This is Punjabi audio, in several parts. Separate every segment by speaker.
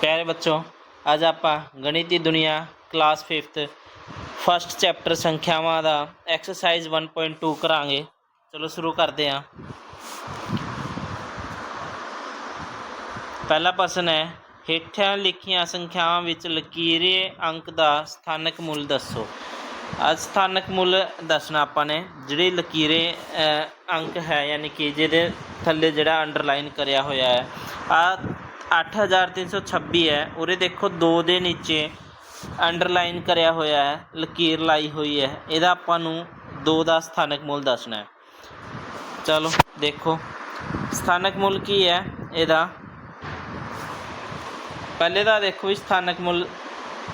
Speaker 1: ਪਿਆਰੇ ਬੱਚੋ, ਅੱਜ ਆਪਾਂ ਗਣਿਤ ਦੀ ਦੁਨੀਆ ਕਲਾਸ 5th ਫਸਟ ਚੈਪਟਰ ਸੰਖਿਆਵਾਂ ਦਾ ਐਕਸਰਸਾਈਜ਼ 1.2 ਕਰਾਂਗੇ। ਚਲੋ ਸ਼ੁਰੂ ਕਰਦੇ ਹਾਂ। ਪਹਿਲਾ ਪ੍ਰਸ਼ਨ ਹੈ, ਹੇਠਾਂ ਲਿਖੀਆਂ ਸੰਖਿਆਵਾਂ ਵਿੱਚ ਲਕੀਰੇ ਅੰਕ ਦਾ ਸਥਾਨਕ ਮੁੱਲ ਦੱਸੋ। ਅੱਜ ਸਥਾਨਕ ਮੁੱਲ ਦੱਸਣਾ ਆਪਾਂ ਨੇ, ਜਿਹੜੇ ਲਕੀਰੇ ਅੰਕ ਹੈ, ਯਾਨੀ ਕਿ ਜਿਹਦੇ ਥੱਲੇ ਜਿਹੜਾ ਅੰਡਰਲਾਈਨ ਕਰਿਆ ਹੋਇਆ ਹੈ। ਆ 8326 ਹੈ। ਉਰੇ ਦੇਖੋ 2 ਦੇ ਨੀਚੇ ਅੰਡਰਲਾਈਨ ਕਰਿਆ ਹੋਇਆ ਹੈ, ਲਕੀਰ ਲਾਈ ਹੋਈ ਹੈ। ਇਹਦਾ ਆਪਾਂ ਨੂੰ 2 ਦਾ ਸਥਾਨਕ ਮੁੱਲ ਦੱਸਣਾ ਹੈ। ਚਲੋ, ਦੇਖੋ। ਸਥਾਨਕ ਮੁੱਲ ਕੀ ਹੈ? ਇਹਦਾ ਪਹਿਲੇ ਦਾ ਦੇਖੋ ਵੀ ਸਥਾਨਕ ਮੁੱਲ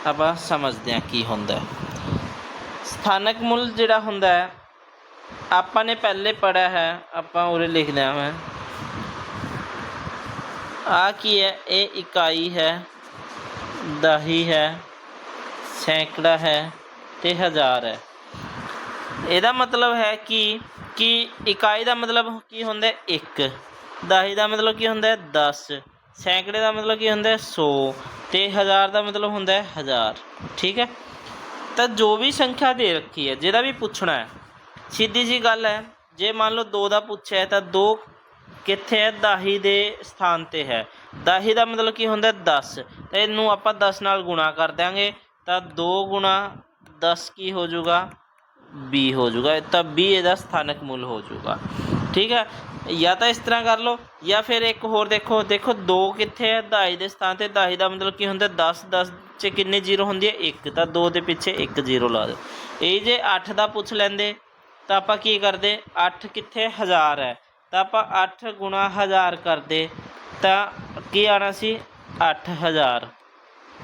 Speaker 1: ਆਪਾਂ ਸਮਝਦੇ ਹਾਂ ਕੀ ਹੁੰਦਾ ਹੈ। ਸਥਾਨਕ ਮੁੱਲ ਜਿਹੜਾ ਹੁੰਦਾ ਹੈ, ਆਪਾਂ ਨੇ ਪਹਿਲੇ ਪੜਿਆ ਹੈ, ਆਪਾਂ ਉਰੇ ਲਿਖ ਲਿਆ ਮੈਂ। ਆ ਕੀ ਹੈ? ਇਹ ਇਕਾਈ ਹੈ, ਦਹੀ ਹੈ, ਸੈਂਕੜਾ ਹੈ ਤੇ ਹਜ਼ਾਰ ਹੈ। ਇਹਦਾ ਮਤਲਬ ਹੈ ਕਿ ਕਿ ਇਕਾਈ ਦਾ ਮਤਲਬ ਕੀ ਹੁੰਦਾ ਹੈ? 1 ਦਹੀ ਦਾ ਮਤਲਬ ਕੀ ਹੁੰਦਾ ਹੈ? 10 ਸੈਂਕੜੇ ਦਾ ਮਤਲਬ ਕੀ ਹੁੰਦਾ ਹੈ? 100 ਤੇ ਹਜ਼ਾਰ ਦਾ ਮਤਲਬ ਹੁੰਦਾ ਹੈ? ਹਜ਼ਾਰ। ਠੀਕ ਹੈ? ਤਾਂ ਜੋ ਵੀ ਸੰਖਿਆ ਦੇ ਰੱਖੀ ਹੈ ਜਿਹਦਾ ਵੀ ਪੁੱਛਣਾ ਹੈ, ਸਿੱਧੀ ਜੀ ਗੱਲ ਹੈ, ਜੇ ਮੰਨ ਲਓ 2 ਦਾ ਪੁੱਛਿਆ ਹੈ, ਤਾਂ 2 ਕਿੱਥੇ ਹੈ? ਦਾਹੀ ਦੇ ਸਥਾਨ ਤੇ ਹੈ। ਦਾਹੀ ਦਾ ਮਤਲਬ ਕੀ ਹੁੰਦਾ 10 ਤੇ ਇਹਨੂੰ ਆਪਾਂ 10 ਨਾਲ ਗੁਣਾ ਕਰ ਦਿਆਂਗੇ। ਤਾਂ 2 ਗੁਣਾ 10 ਕੀ ਹੋ ਜਾਊਗਾ? 20 ਹੋ ਜਾਊਗਾ। ਤਾਂ 20 ਇਹਦਾ ਸਥਾਨਕ ਮੁੱਲ ਹੋ ਜਾਊਗਾ। ਠੀਕ ਹੈ? ਜਾਂ ਤਾਂ ਇਸ ਤਰ੍ਹਾਂ ਕਰ ਲਓ, ਜਾਂ ਫਿਰ ਇੱਕ ਹੋਰ ਦੇਖੋ। ਦੇਖੋ 2 ਕਿੱਥੇ ਹੈ? ਦਾਹੀ ਦੇ ਸਥਾਨ ਤੇ। ਦਾਹੀ ਦਾ ਮਤਲਬ ਕੀ ਹੁੰਦਾ 10 10 ਚ ਕਿੰਨੇ ਜ਼ੀਰੋ ਹੁੰਦੀ ਹੈ? 1 ਤਾਂ 2 ਦੇ ਪਿੱਛੇ 1 ਜ਼ੀਰੋ ਲਾ ਦਿਓ। ਇਹ ਜੇ 8 ਦਾ ਪੁੱਛ ਲੈਂਦੇ, ਤਾਂ ਆਪਾਂ ਕੀ ਕਰਦੇ? 8 ਕਿੱਥੇ? 1000 ਹੈ। ਤਾਂ ਆਪਾਂ 8 ਗੁਣਾ 1000 ਕਰਦੇ, ਤਾਂ ਕੀ ਆਣਾ ਸੀ? 8000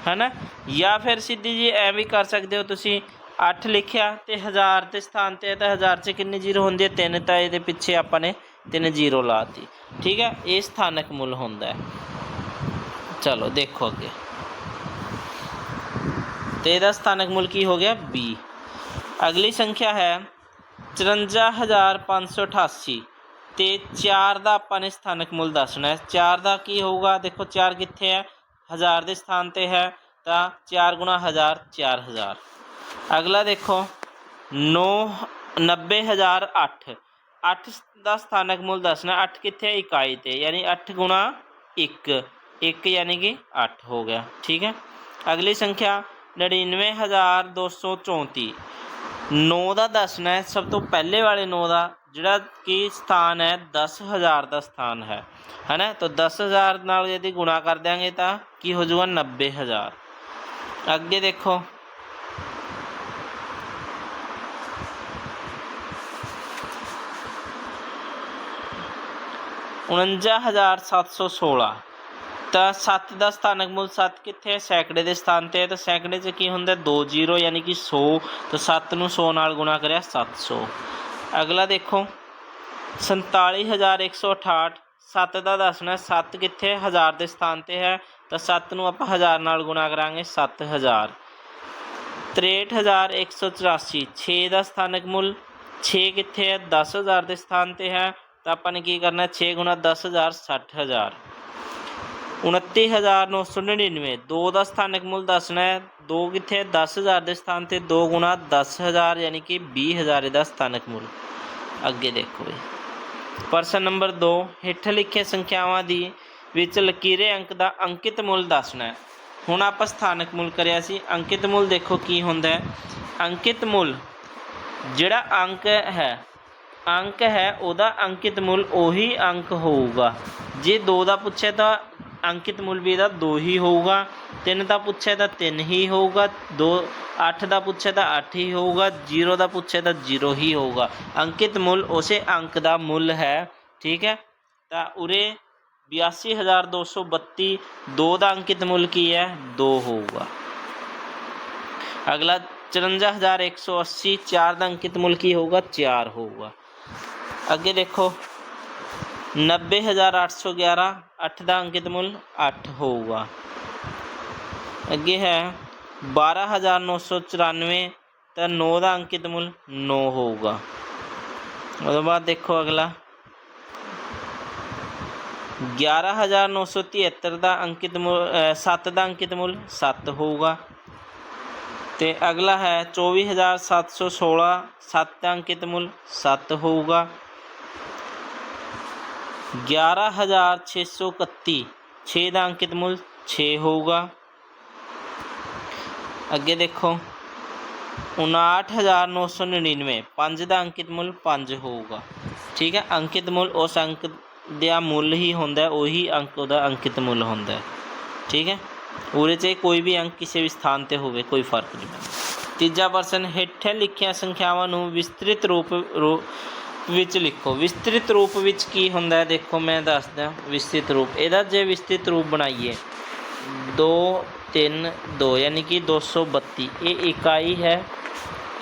Speaker 1: ਹੈਨਾ? ਜਾਂ ਫਿਰ ਸਿੱਧੀ ਜੀ ਐ ਵੀ ਕਰ ਸਕਦੇ ਹੋ ਤੁਸੀਂ 8 ਲਿਖਿਆ ਤੇ 1000 ਦੇ ਸਥਾਨ ਤੇ ਤਾਂ 1000 ਚ ਕਿੰਨੀ ਜ਼ੀਰੋ ਹੁੰਦੀ ਹੈ? 3 ਤਾਂ ਇਹਦੇ ਪਿੱਛੇ ਆਪਾਂ ਨੇ ਤਿੰਨ ਜ਼ੀਰੋ ਲਾਤੀ ਠੀਕ ਹੈ? ਇਹ ਸਥਾਨਕ ਮੁੱਲ ਹੁੰਦਾ ਹੈ। ਚਲੋ, ਦੇਖੋ ਅੱਗੇ। ਤੇ ਇਹਦਾ ਸਥਾਨਕ ਮੁੱਲ ਕੀ ਹੋ ਗਿਆ? 20 ਅਗਲੀ ਸੰਖਿਆ ਹੈ 54588 ਤੇ 4 ਦਾ ਆਪਾਂ ਨੇ ਸਥਾਨਕ ਮੁੱਲ ਦੱਸਣਾ ਹੈ 4 ਦਾ ਕੀ ਹੋਊਗਾ ਦੇਖੋ 4 ਕਿੱਥੇ ਹੈ 1000 ਦੇ ਸਥਾਨ ਤੇ ਹੈ ਤਾਂ 4 ਗੁਣਾ 1000 4000 ਅਗਲਾ ਦੇਖੋ 9 90008 8 ਦਾ ਸਥਾਨਕ ਮੁੱਲ ਦੱਸਣਾ 8 ਕਿੱਥੇ ਹੈ ਇਕਾਈ ਤੇ ਯਾਨੀ 8 ਗੁਣਾ 1 1 ਯਾਨੀ ਕਿ 8 ਹੋ ਗਿਆ ਠੀਕ ਹੈ ਅਗਲੀ ਸੰਖਿਆ 99234 9 ਦਾ ਦੱਸਣਾ ਹੈ ਸਭ ਤੋਂ ਪਹਿਲੇ ਵਾਲੇ 9 ਦਾ ਜਿਹੜਾ ਕਿ ਸਥਾਨ ਹੈ 10000 ਦਾ ਸਥਾਨ ਹੈ, ਹੈਨਾ? ਤਾਂ 10000 ਨਾਲ ਯਦੀ ਗੁਣਾ ਕਰ ਦਿਆਂਗੇ ਤਾਂ ਕੀ ਹੋ ਜਾਊਗਾ? 90000 ਅੱਗੇ ਦੇਖੋ। ਉਣੰਜਾ ਹਜ਼ਾਰ ਸੱਤ ਸੌ ਸੋਲ੍ਹਾਂ ਤਾਂ 7 ਦਾ ਸਥਾਨਕ ਮੁੱਲ 7 ਕਿੱਥੇ ਹੈ? ਸੈਂਕੜੇ ਦੇ ਸਥਾਨ ਤੇ ਹੈ। ਤਾਂ ਸੈਂਕੜੇ 'ਚ ਕੀ ਹੁੰਦਾ? 2 ਜ਼ੀਰੋ, ਯਾਨੀ ਕਿ 100 ਤਾਂ 7 ਨੂੰ 100 ਨਾਲ ਗੁਣਾ ਕਰਿਆ 700 ਅਗਲਾ ਦੇਖੋ। 47168 7 ਦਾ ਦੱਸਣਾ 7 ਕਿੱਥੇ ਹਜ਼ਾਰ ਦੇ ਸਥਾਨ ਤੇ ਹੈ। ਤਾਂ 7 ਨੂੰ ਆਪਾਂ ਹਜ਼ਾਰ ਨਾਲ ਗੁਣਾ ਕਰਾਂਗੇ 7000 63184 6 ਦਾ ਸਥਾਨਕ ਮੁੱਲ 6 ਕਿੱਥੇ ਹੈ? 10000 ਦੇ ਸਥਾਨ ਤੇ ਹੈ। ਤਾਂ ਆਪਾਂ ਨੇ ਕੀ ਕਰਨਾ 6 ਗੁਣਾ 10000 60000 29999 2 ਦਾ ਸਥਾਨਕ ਮੁੱਲ ਦੱਸਣਾ ਹੈ। 2 ਕਿੱਥੇ ਹੈ? 10000 ਦੇ ਸਥਾਨ ਤੇ 2 ਗੁਣਾ 10000 ਯਾਨੀ ਕਿ 20000 ਦਾ ਸਥਾਨਕ ਮੁੱਲ। ਅੱਗੇ ਦੇਖੋ ਜੀ ਪ੍ਰਸ਼ਨ ਨੰਬਰ 2 ਹੇਠ ਲਿਖੇ ਸੰਖਿਆਵਾਂ ਦੀ ਵਿੱਚ ਲਕੀਰੇ ਅੰਕ ਦਾ ਅੰਕਿਤ ਮੁੱਲ ਦੱਸਣਾ ਹੈ। ਹੁਣ ਆਪਾਂ ਸਥਾਨਕ ਮੁੱਲ ਕਰਿਆ ਸੀ। ਅੰਕਿਤ ਮੁੱਲ ਦੇਖੋ ਕੀ ਹੁੰਦਾ ਹੈ। ਅੰਕਿਤ ਮੁੱਲ ਜਿਹੜਾ ਅੰਕ ਹੈ ਅੰਕ ਹੈ, ਉਹਦਾ ਅੰਕਿਤ ਮੁੱਲ ਉਹੀ ਅੰਕ ਹੋਊਗਾ। ਜੇ 2 ਦਾ ਪੁੱਛਿਆ ਤਾਂ ਅੰਕਿਤ ਮੁੱਲ ਵੀ ਇਹਦਾ 2 ਹੀ ਹੋਊਗਾ। 3 ਦਾ ਪੁੱਛਿਆ ਤਾਂ 3 ਹੀ ਹੋਊਗਾ। 2 8 ਦਾ ਪੁੱਛਿਆ ਤਾਂ 8 ਹੀ ਹੋਊਗਾ। 0 ਦਾ ਪੁੱਛਿਆ ਤਾਂ 0 ਹੀ ਹੋਊਗਾ। ਅੰਕਿਤ ਮੁੱਲ ਉਸੇ ਅੰਕ ਦਾ ਮੁੱਲ ਹੈ। ਠੀਕ ਹੈ? ਤਾਂ ਉਰੇ 82232 2 ਦਾ ਅੰਕਿਤ ਮੁੱਲ ਕੀ ਹੈ? 2 ਹੋਊਗਾ। ਅਗਲਾ 54180 4 ਦਾ ਅੰਕਿਤ ਮੁੱਲ ਕੀ ਹੋਊਗਾ? 4 ਹੋਊਗਾ। ਅੱਗੇ ਦੇਖੋ। 90811 8 ਦਾ ਅੰਕਿਤ ਮੁੱਲ 8 ਹੋਊਗਾ ਅੱਗੇ ਹੈ 12994 ਤਾਂ 9 ਦਾ ਅੰਕਿਤ ਮੁੱਲ 9 ਹੋਊਗਾ ਉਹਦੇ ਬਾਅਦ ਦੇਖੋ ਅਗਲਾ 11973 ਦਾ ਅੰਕਿਤ ਮੁੱਲ 7 ਦਾ ਅੰਕਿਤ ਮੁੱਲ 7 ਹੋਊਗਾ ਤੇ ਅਗਲਾ ਹੈ 24716 7 ਦਾ ਅੰਕਿਤ ਮੁੱਲ 7 ਹੋਊਗਾ 11631 6 ਦਾ ਅੰਕਿਤ ਮੁੱਲ 6 ਹੋਊਗਾ। ਅੱਗੇ ਦੇਖੋ। 59999 5 ਦਾ ਅੰਕਿਤ ਮੁੱਲ 5 ਹੋਊਗਾ। ਠੀਕ ਹੈ? ਅੰਕਿਤ ਮੁੱਲ ਉਸ ਅੰਕ ਦਾ ਮੁੱਲ ਹੀ ਹੁੰਦਾ, ਉਹੀ ਅੰਕ ਉਹਦਾ ਅੰਕਿਤ ਮੁੱਲ ਹੁੰਦਾ। ਹੈ ਠੀਕ ਹੈ? ਉਹਦੇ 'ਚ ਕੋਈ ਵੀ ਅੰਕ ਕਿਸੇ ਵੀ ਸਥਾਨ ਤੇ ਹੋਵੇ, ਕੋਈ ਫ਼ਰਕ ਨਹੀਂ ਪੈਂਦਾ। ਤੀਜਾ ਪ੍ਰਸ਼ਨ, ਹੇਠਾਂ ਲਿਖੀਆਂ ਸੰਖਿਆਵਾਂ ਨੂੰ ਵਿਸਤ੍ਰਿਤ ਰੂਪ ਰੂਪ ਵਿੱਚ ਲਿਖੋ। ਵਿਸਤ੍ਰਿਤ ਰੂਪ ਵਿੱਚ ਕੀ ਹੁੰਦਾ ਹੈ? ਦੇਖੋ, ਮੈਂ ਦੱਸਦਾ, ਵਿਸਤ੍ਰਿਤ ਰੂਪ। ਇਹਦਾ ਜੇ ਵਿਸਤ੍ਰਿਤ ਰੂਪ ਬਣਾਈਏ 2 3 2 ਯਾਨੀ ਕਿ 232 ਇਹ ਇਕਾਈ ਹੈ,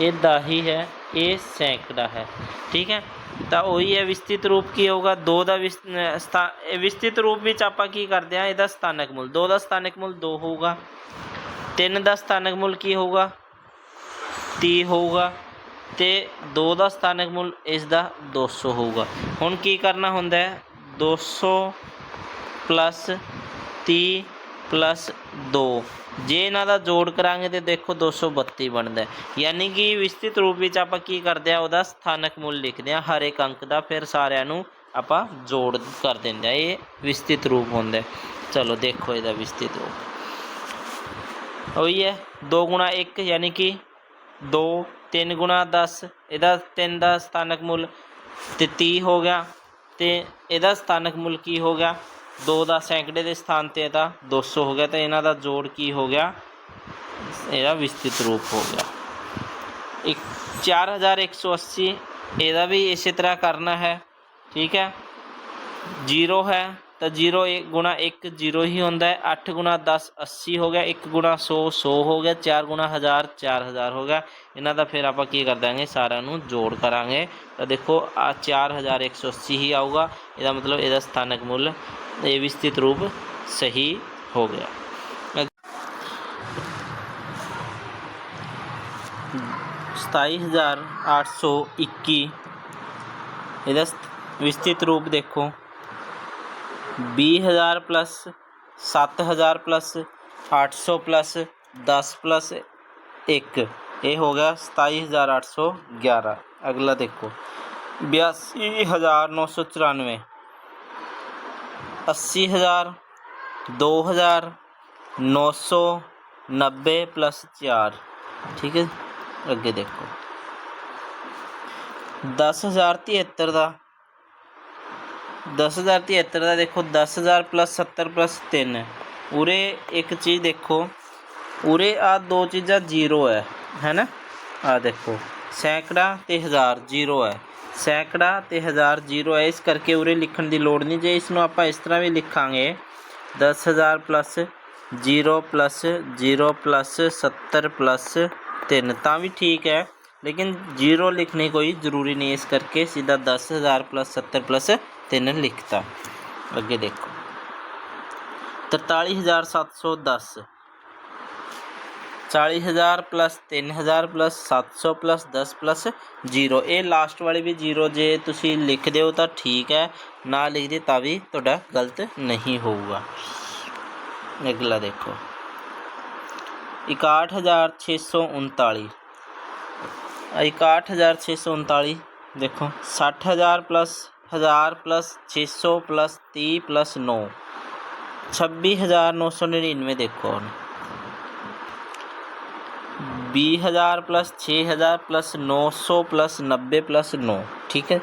Speaker 1: ਇਹ ਦਾਹੀ ਹੈ, ਇਹ ਸੈਂਕੜਾ ਹੈ। ਠੀਕ ਹੈ? ਤਾਂ ਉਹੀ ਹੈ ਵਿਸਤ੍ਰਿਤ ਰੂਪ ਕੀ ਹੋਊਗਾ? 2 ਦਾ ਵਿਸ- ਵਿਸਤ੍ਰਿਤ ਰੂਪ ਵਿੱਚ ਆਪਾਂ ਕੀ ਕਰਦੇ ਹਾਂ? ਇਹਦਾ ਸਥਾਨਕ ਮੁੱਲ। 2 ਦਾ ਸਥਾਨਕ ਮੁੱਲ 2 ਹੋਊਗਾ। 3 ਦਾ ਸਥਾਨਕ ਮੁੱਲ ਕੀ ਹੋਊਗਾ? 30 ਹੋਊਗਾ। ਤੇ 2 ਦਾ ਸਥਾਨਕ ਮੁੱਲ ਇਸ ਦਾ 200 ਹੋਊਗਾ। ਹੁਣ ਕੀ ਕਰਨਾ ਹੁੰਦਾ ਹੈ? 200 ਪਲੱਸ 30 ਪਲੱਸ 2 ਜੇ ਇਹਨਾਂ ਦਾ ਜੋੜ ਕਰਾਂਗੇ ਤੇ ਦੇਖੋ 232 ਬਣਦਾ ਯਾਨੀ ਕਿ ਵਿਸਤ੍ਰਿਤ ਰੂਪ ਵਿੱਚ ਆਪਾਂ ਕੀ ਕਰਦੇ ਆ ਉਹਦਾ ਸਥਾਨਕ ਮੁੱਲ ਲਿਖਦੇ ਆ ਹਰ ਇੱਕ ਅੰਕ ਦਾ ਫਿਰ ਸਾਰਿਆਂ ਨੂੰ ਆਪਾਂ ਜੋੜ ਕਰ ਦਿੰਦੇ ਆ ਇਹ ਵਿਸਤ੍ਰਿਤ ਰੂਪ ਹੁੰਦਾ ਚਲੋ ਦੇਖੋ ਇਹਦਾ ਵਿਸਤ੍ਰਿਤ ਰੂਪ। ਉਹੀ ਹੈ। 2 ਗੁਣਾ 1 ਯਾਨੀ ਕਿ 2 3 ਗੁਣਾ 10 ਇਹਦਾ 3 ਦਾ ਸਥਾਨਕ ਮੁੱਲ ਤੇ 30 ਹੋ ਗਿਆ ਤੇ ਇਹਦਾ ਸਥਾਨਕ ਮੁੱਲ ਕੀ ਹੋ ਗਿਆ? 2 ਦਾ ਸੈਂਕੜੇ ਦੇ ਸਥਾਨ ਤੇ ਇਹਦਾ 200 ਹੋ ਗਿਆ ਤੇ ਇਹਨਾਂ ਦਾ ਜੋੜ ਕੀ ਹੋ ਗਿਆ? ਇਹਦਾ ਵਿਸਤ੍ਰਿਤ ਰੂਪ ਹੋ ਗਿਆ। ਇੱਕ 4180 ਇਹਦਾ ਵੀ ਇਸੇ ਤਰ੍ਹਾਂ ਕਰਨਾ ਹੈ, ਠੀਕ ਹੈ? 0 ਹੈ ਤਾਂ 0 ਗੁਣਾ 1 0 ਹੀ ਹੁੰਦਾ ਹੈ। 8 ਗੁਣਾ 10 80 ਹੋ ਗਿਆ। 1 ਗੁਣਾ 100 100 ਹੋ ਗਿਆ। 4 ਗੁਣਾ 1000 4000 ਹੋ ਗਿਆ। ਇਹਨਾਂ ਦਾ ਫਿਰ ਆਪਾਂ ਕੀ ਕਰ ਦਾਂਗੇ ਸਾਰਿਆਂ ਨੂੰ ਜੋੜ ਕਰਾਂਗੇ। ਤਾਂ ਦੇਖੋ, ਆ 4180 ਹੀ ਆਊਗਾ। ਇਹਦਾ ਮਤਲਬ ਇਹਦਾ ਸਥਾਨਕ ਮੁੱਲ ਇਹ ਵਿਸਤ੍ਰਿਤ ਰੂਪ ਸਹੀ ਹੋ ਗਿਆ। ਸਤਾਈ ਹਜ਼ਾਰ ਅੱਠ ਸੌ ਇੱਕੀ। ਇਹਦਾ ਸਥ- ਵਿਸਤ੍ਰਿਤ ਰੂਪ ਦੇਖੋ। भी हज़ार प्लस सत्त हज़ार प्लस अठ सौ प्लस, दस प्लस, एक। ये हो गया सताई हज़ार अठ सौ ग्यारह। अगला देखो। बयासी हज़ार नौ सौ चौरानवे। अस्सी हज़ार दो हज़ार नौ सौ नब्बे प्लस चार। ठीक है? अगे देखो। दस हज़ार तिहत्तर का 10073 ਦਾ ਦੇਖੋ 10000 ਪਲੱਸ 70 ਪਲੱਸ 3 ਉਰੇ ਇੱਕ ਚੀਜ਼ ਦੇਖੋ, ਉਰੇ ਆ ਦੋ ਚੀਜ਼ਾਂ ਜ਼ੀਰੋ ਹੈ ਹੈ ਨਾ ਆ ਦੇਖੋ, ਸੈਂਕੜਾ ਤੇ ਹਜ਼ਾਰ ਜ਼ੀਰੋ ਹੈ ਸੈਂਕੜਾ ਤੇ ਹਜ਼ਾਰ ਜ਼ੀਰੋ ਹੈ ਇਸ ਕਰਕੇ ਉਰੇ ਲਿਖਣ ਦੀ ਲੋੜ ਨਹੀਂ, ਜੇ ਇਸ ਨੂੰ ਆਪਾਂ ਇਸ ਤਰ੍ਹਾਂ ਵੀ ਲਿਖਾਂਗੇ 10000 ਪਲੱਸ 0 ਪਲੱਸ 0 ਪਲੱਸ 70 ਪਲੱਸ 3 ਤਾਂ ਵੀ ਠੀਕ ਹੈ ਲੇਕਿਨ 0 ਲਿਖਣੀ ਕੋਈ ਜ਼ਰੂਰੀ ਨਹੀਂ, ਇਸ ਕਰਕੇ ਸਿੱਧਾ 10000 ਪਲੱਸ 70 ਪਲੱਸ 3 ਲਿਖਤਾ ਅੱਗੇ ਦੇਖੋ 43710 40000 ਪਲੱਸ 3000 ਪਲੱਸ 700 ਪਲੱਸ 10 ਪਲੱਸ 0 ਇਹ ਲਾਸਟ ਵਾਲੀ ਵੀ 0 ਜੇ ਤੁਸੀਂ ਲਿਖਦੇ ਹੋ ਤਾਂ ਠੀਕ ਹੈ। ਨਾ ਲਿਖਦੇ ਤਾਂ ਵੀ ਤੁਹਾਡਾ ਗਲਤ ਨਹੀਂ ਹੋਊਗਾ। ਅਗਲਾ ਦੇਖੋ। 61639 61639 ਦੇਖੋ। 60000 ਪਲੱਸ 1000 ਪਲੱਸ 600 ਪਲੱਸ 30 ਪਲੱਸ 9 26999 ਦੇਖੋ ਹੁਣ 20000 ਪਲੱਸ 6000 ਪਲੱਸ 900 ਪਲੱਸ 90 ਪਲੱਸ 9 ਠੀਕ ਹੈ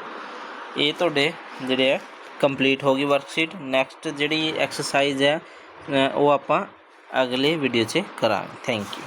Speaker 1: ਇਹ ਤੁਹਾਡੇ ਜਿਹੜੇ ਹੈ ਕੰਪਲੀਟ ਹੋ ਗਈ ਵਰਕਸ਼ੀਟ ਨੈਕਸਟ ਜਿਹੜੀ ਐਕਸਰਸਾਈਜ਼ ਹੈ ਅ, ਉਹ ਆਪਾਂ ਅਗਲੇ ਵੀਡੀਓ 'ਚ ਕਰਾਂਗੇ ਥੈਂਕ ਯੂ